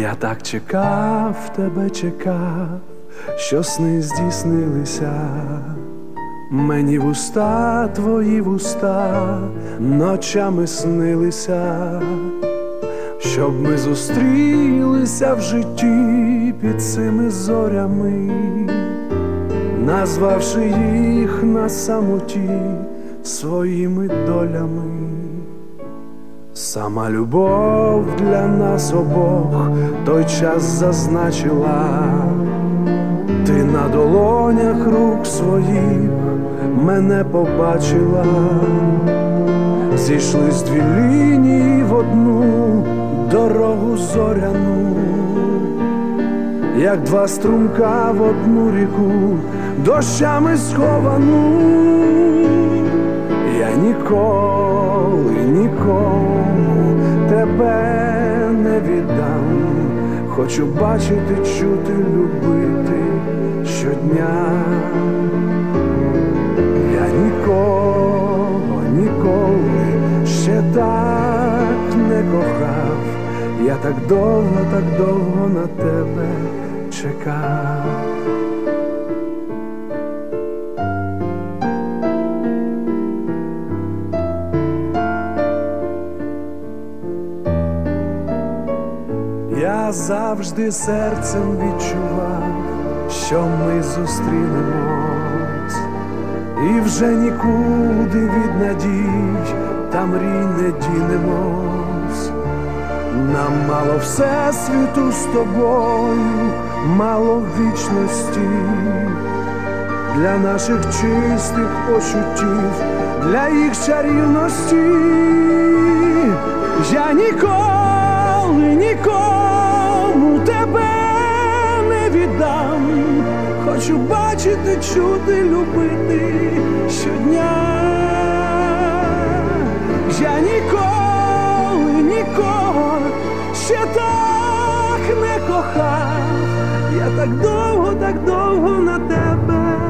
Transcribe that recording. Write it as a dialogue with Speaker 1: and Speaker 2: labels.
Speaker 1: Я так чекав, тебе чекав, що сни здійснилися. Мені вуста, твої вуста ночами снилися, щоб ми зустрілися в житті під цими зорями, назвавши їх на самоті своїми долями. Сама любов для нас обох той час зазначила, ти на долонях рук своїх мене побачила, зійшлись дві лінії в одну дорогу зоряну, як два струмка в одну ріку, дощами сховану. Я ніколи нікому тебе не віддам. Хочу бачити, чути, любити щодня. Я нікого ніколи ще так. Я так довго, так довго на тебе чекав. Я завжди серцем відчував, що ми зустрінемось, і вже нікуди від надій та мрій не дінемось. Нам мало всесвіту з тобою, мало вічності для наших чистих почуттів, для їх чарівності. Я ніколи нікому тебе не віддам. Хочу бачити, чути, любити щодня. Я ніколи ще так не кохав. Я так довго, так довго на тебе.